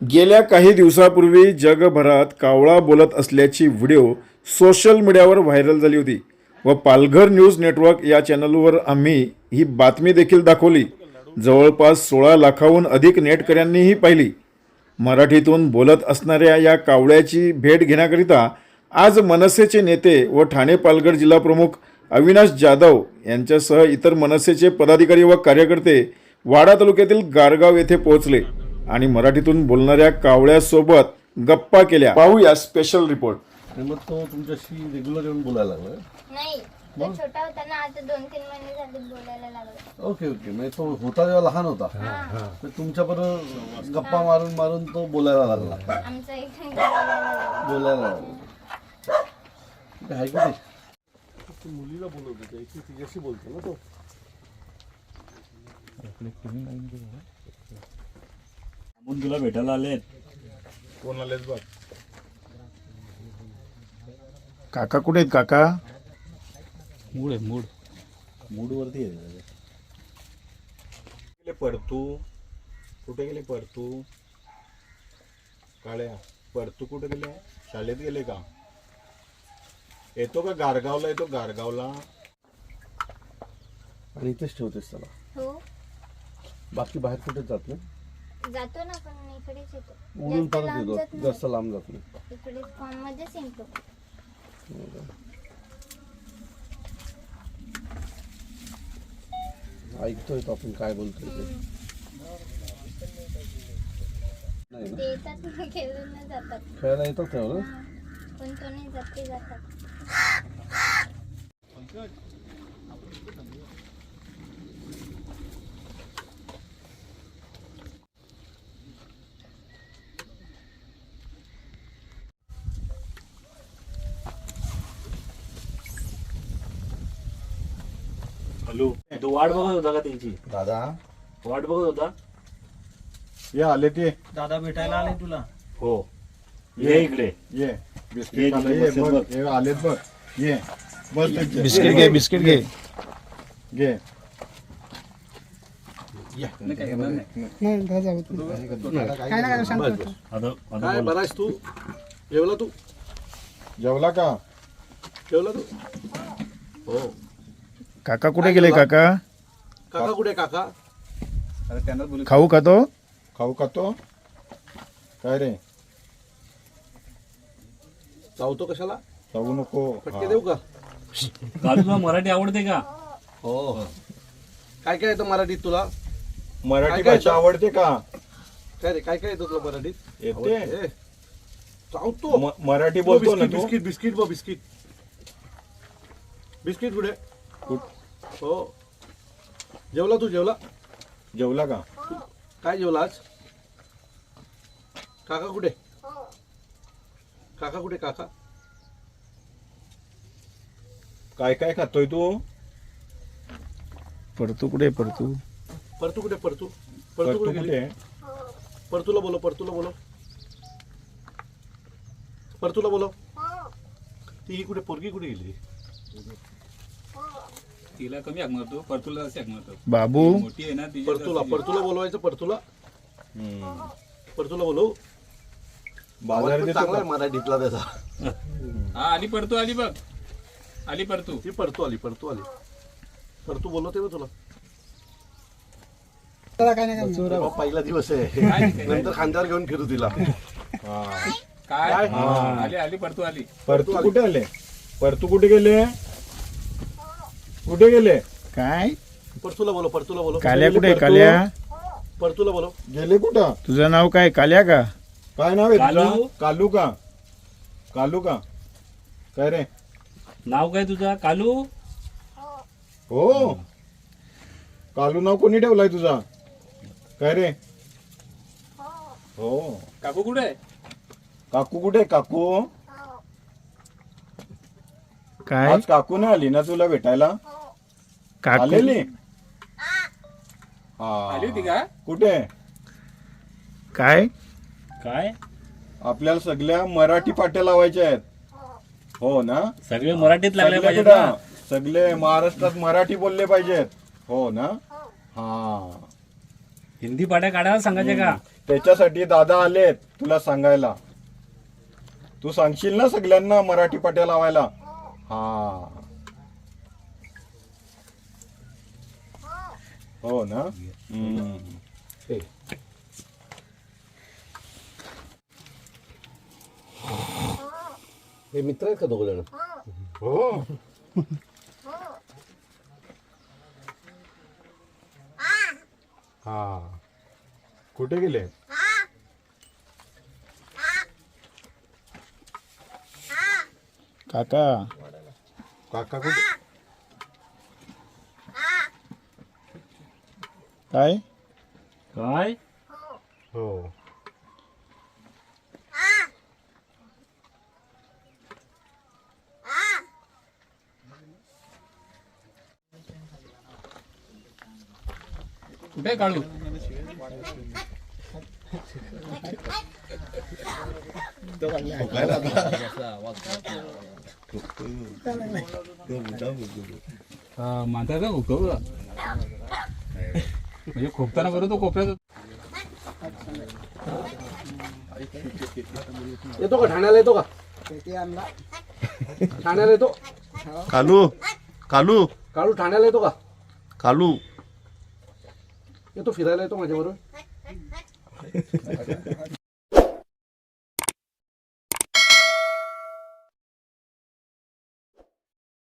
गेल्या काही दिवसापूर्वी जगभरात कावळा बोलत असल्याची व्हिडिओ सोशल मीडियावर व्हायरल झाली होती व पालघर न्यूज नेटवर्क या चॅनलवर आम्ही ही बातमी देखील दाखवली. जवळपास सोळा लाखाहून अधिक नेटकऱ्यांनीही पाहिली. मराठीतून बोलत असणाऱ्या या कावळ्याची भेट घेण्याकरिता आज मनसेचे नेते व ठाणे पालघर जिल्हा प्रमुख अविनाश जाधव यांच्यासह इतर मनसेचे पदाधिकारी व कार्यकर्ते वाडा तालुक्यातील गारगाव येथे पोहोचले. आणि मराठीतून बोलणाऱ्या कावळ्यासोबत गप्पा केल्या. पाहूया स्पेशल रिपोर्ट आणि मग तो तुमच्याशी रेग्युलर येऊन बोलायला लागला? नाही तो छोटा होता ना आता दोन तीन महिने झाले बोलायला लागला. Okay okay. म्हणजे तो होता जेव्हा लहान होता. तर तुमच्या बरोबर गप्पा मारून मारून तो बोलायला लागला. आमचा एक बोलायला लागला. बोलायला लागला. ठीक आहे का ते? मुलीला बोलवते तिच्याशी बोलतो ना तो. आपण तुला भेटायला आलेत? काका कुठे आहेत काका? मूड आहे मूड. मूडवरती आहे गेले परतू. कुठे गेले परतू? काळ्या परतू कुठे गेले? शाळेत गेले का? येतो का गारगावला? येतो गारगावला. आणि इथेच ठेवतेस त्याला हो. बाकी बाहेर कुठेच जात नाही? जातो ना पण इकडेच येतो. उडून जास्त परत लांब जात येतो नाही. जास्त लांब जात नाही. इकडे फॉर्म मध्येच येतो ऐकतोय तो आपण काय बोलतोय ते. नाही ना. ते येतात ना खेळून नाही जातात. खेळायला येतात तेव्हा ना. पण तो नाही जात ते जातात. हॅलो. तू वाट बघत होता का त्यांची? दादा. वाट बघत होता? ये आले ते. दादा भेटायला आले तुला. हो. ये. इकडे. ये. ये, बिस्किट आले ये बघ. बस. हे आलेत बघ. ये. बस त्यांचे. बिस्किट घे बिस्किट घे. घे. आता आता काय बोल. बरा आहेस तू? जेवला तू? जेवला का? जेवला तू? हो. काका कुठे गेले काका? काका कुठे काका? खाऊ खातो? खाऊ का तो काय रे? चावतो कशाला? खाऊ नको. फटके देऊ का? काजू तुला मराठी आवडते का? हो. काय काय येतं मराठीत तुला? मराठी काय काय भाषा आवडते का? काय रे काय काय येतं तुला मराठीत? येते. ए, चावतो म- मराठी बोलतो ना बिस्किट तू? Biscuit biscuit. बिस्किट कुठे? हो. जेवला तू जेवला? जेवला का? काय जेवला आज? काका कुठे? काका कुठे काका? काय काय खातोय तू? परतू कुठे परतू? परतू कुठे परतू? परतू कुठे गेली? परतूला बोलो परतूला बोलो परतूला बोलो ती ही कुठे पोरगी कुठे गेली? तिला कमी हाक मारतो परतुला जास्त हाक मारतो. बाबू. मोठी आहे ना ती परतूला परतूला बोलवायचं परतूला. परतूला बोलव बाजार देतो चांगला का? आहे मराठीतला त्याचा. हा आली परतू आली बघ. आली परतू. ती परतू आली परतू आली. परतू बोलवते ना तुला. बाबा, पहिला दिवस आहे. नंतर खांद्यावर घेऊन फिरू तिला. हा. काय? आली आली परतू आली. परतू कुठे आले? परतू कुठे गेले? कुठे गेले? काय? परतूला बोलो परतूला बोलो. काल्या कुठे काल्या? परतूला बोलो. गेले कुठं? तुझं नाव काय? काल्या का? काय नाव आहे कालू? तुझं? कालू का? कालू का? काय रे? नाव काय तुझा? कालू? हो. कालू नाव कोणी ठेवलाय तुझा? काय रे? हो. काकू कुठे आहे? काकू कुठे काकू? काय? आज काकू नाही आली ना तुला भेटायला? काकू. आलेली? आली होती हा का? कुठे? काय? काय? आपल्याला सगळ्या मराठी पाट्या लावायच्या आहेत. हो ना? सगळे मराठीत लागले पाहिजे सगळ्याकडं सगळे महाराष्ट्रात मराठी बोलले पाहिजेत. हो ना? हा. हिंदी पाड्या काढायला सांगायचे का? त्याच्यासाठी दादा आलेत तुला सांगायला. तू सांगशील ना सगळ्यांना मराठी पाट्या लावायला? हा. हो ना? हम्म. हे मित्र आहेत का दोघ जण? हो. हा. कुठे गेले? काका. काका कुठे? काय काय हो कुठे काढू हा, माझा का खोकतो का म्हणजे खोकताना बरं तो कोपऱ्यात येतो का? ठाण्याला येतो का? ठाण्याला येतो? कालू कालू. काळू ठाण्याला येतो का? कालू. येतो फिरायला येतो माझ्याबरोबर.